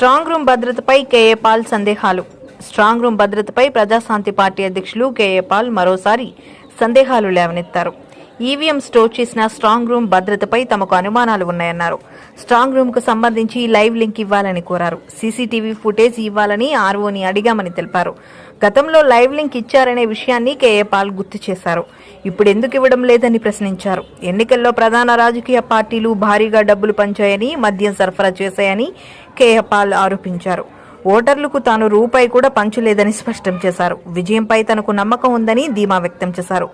Strong room భద్రతపై కేఏ పాల్ సందేహాలు. Strong room భద్రతపై ప్రజాశాంతి పార్టీ అధ్యక్షులు కేఏ పాల్ మరోసారి సందేహాలు లేవనెత్తారు. ఈవీఎం స్టోర్ చేసిన స్ట్రాంగ్ రూమ్ భద్రతపై తమకు అనుమానాలు ఉన్నాయన్నారు. స్ట్రాంగ్ రూమ్కు సంబంధించి లైవ్ లింక్ ఇవ్వాలని కోరారు. సీసీటీవీ ఫుటేజ్ ఇవ్వాలని ఆర్ఓని అడిగామని తెలిపారు. గతంలో లైవ్ లింక్ ఇచ్చారనే విషయాన్ని కేఏ పాల్ గుర్తు చేశారు. ఇప్పుడు ఎందుకు ఇవ్వడం లేదని ప్రశ్నించారు. ఎన్నికల్లో ప్రధాన రాజకీయ పార్టీలు భారీగా డబ్బులు పంచాయని మద్యం సరఫరా చేశాయని కేఏ పాల్ ఆరోపించారు. ఓటర్లకు తాను రూపాయి కూడా పంచలేదని స్పష్టం చేశారు. విజయంపై తనకు నమ్మకం ఉందని ధీమా వ్యక్తం చేశారు.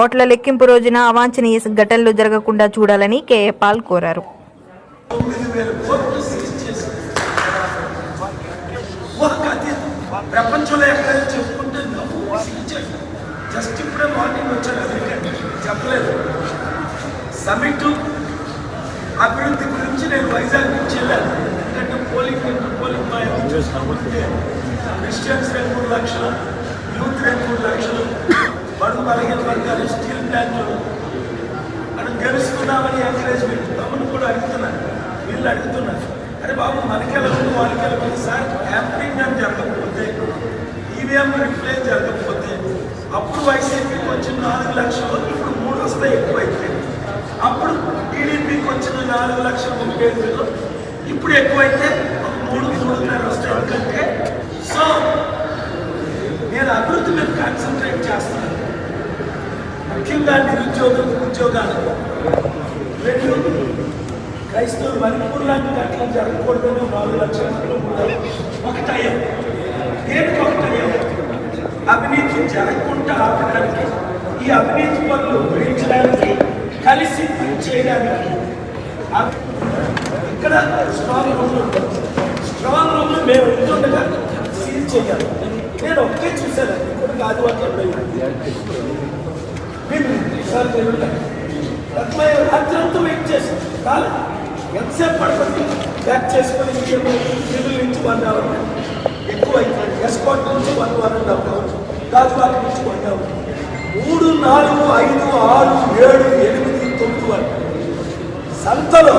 ఓట్ల లెక్కింపు రోజున అవాంఛనీయ ఘటనలు జరగకుండా చూడాలని కేఎపాల్ కోరారు. ప్రపంచంలో ఎక్కడైనా చెప్పుకుంటే జస్ట్ ఇప్పుడే మార్నింగ్ చెప్పలేదు. సమిట్ అభివృద్ధి గురించి నేను వైజాగ్ నుంచి వెళ్ళాను. పోలింగ్ పోలింగ్ మా క్రిస్టియన్స్ రెండు మూడు లక్షలు యూత్ రెండు మూడు లక్షలు బడుగు బలహీన వర్గాలు స్టీల్ ప్లాంట్లు మనం గెలుచుకున్నామని ఎంకరేజ్మెంట్ తమను కూడా అడుగుతున్నారు వీళ్ళు అడుగుతున్నారు అరే బాబు మనకెలా ఉంది వాళ్ళకెలా ఉంది సార్ హ్యాంపరింగ్ అని జరగకపోతే ఈవీఎం రిప్లేస్ జరగకపోతే అప్పుడు వైసీపీకి వచ్చిన నాలుగు లక్షలు ఇప్పుడు మూడు వస్తాయి ఎక్కువైతే అప్పుడు టీడీపీకి వచ్చిన నాలుగు లక్షల ముప్పై ఐదు ఇప్పుడు ఎక్కువైతే ఒక మూడు మూడున్నర వస్తాయి ఎందుకంటే సో నేను అభివృద్ధి మీద కాన్సన్ట్రేట్ చేస్తున్నాను. ముఖ్యంగా నిరుద్యోగులు ఉద్యోగాలు రెండు క్రైస్తవులు మణిపూర్ లాంటి అట్లా జరగకూడదని నాలుగు లక్షల మందిలో కూడా ఒకటయ్యాం దేనికి ఒకటయ్యాం అవినీతి జరగకుండా ఆపడానికి ఈ అవినీతి పనులు గురించడానికి కలిసి పని చేయడానికి ఇక్కడ స్ట్రాంగ్ రూమ్లు స్ట్రాంగ్ రూమ్లు మేము ఉంటుండగా సీల్ చేయాలి. నేను ఒకే చూశాను. ఇప్పుడు ఆదివారం సార్ అట్లా రాత్రంతా వెయిట్ చేసి కాదు ఎంతసేపు పడుతుంది? బ్యాక్ చేసుకొని సివిల్ నుంచి వన్ అవర్ ఎక్కువ అయిపోయింది ఎస్కాట్ నుంచి one one and half hour Gajuwaka నుంచి వన్ అవర్ మూడు నాలుగు ఐదు ఆరు ఏడు ఎనిమిది సంతలో.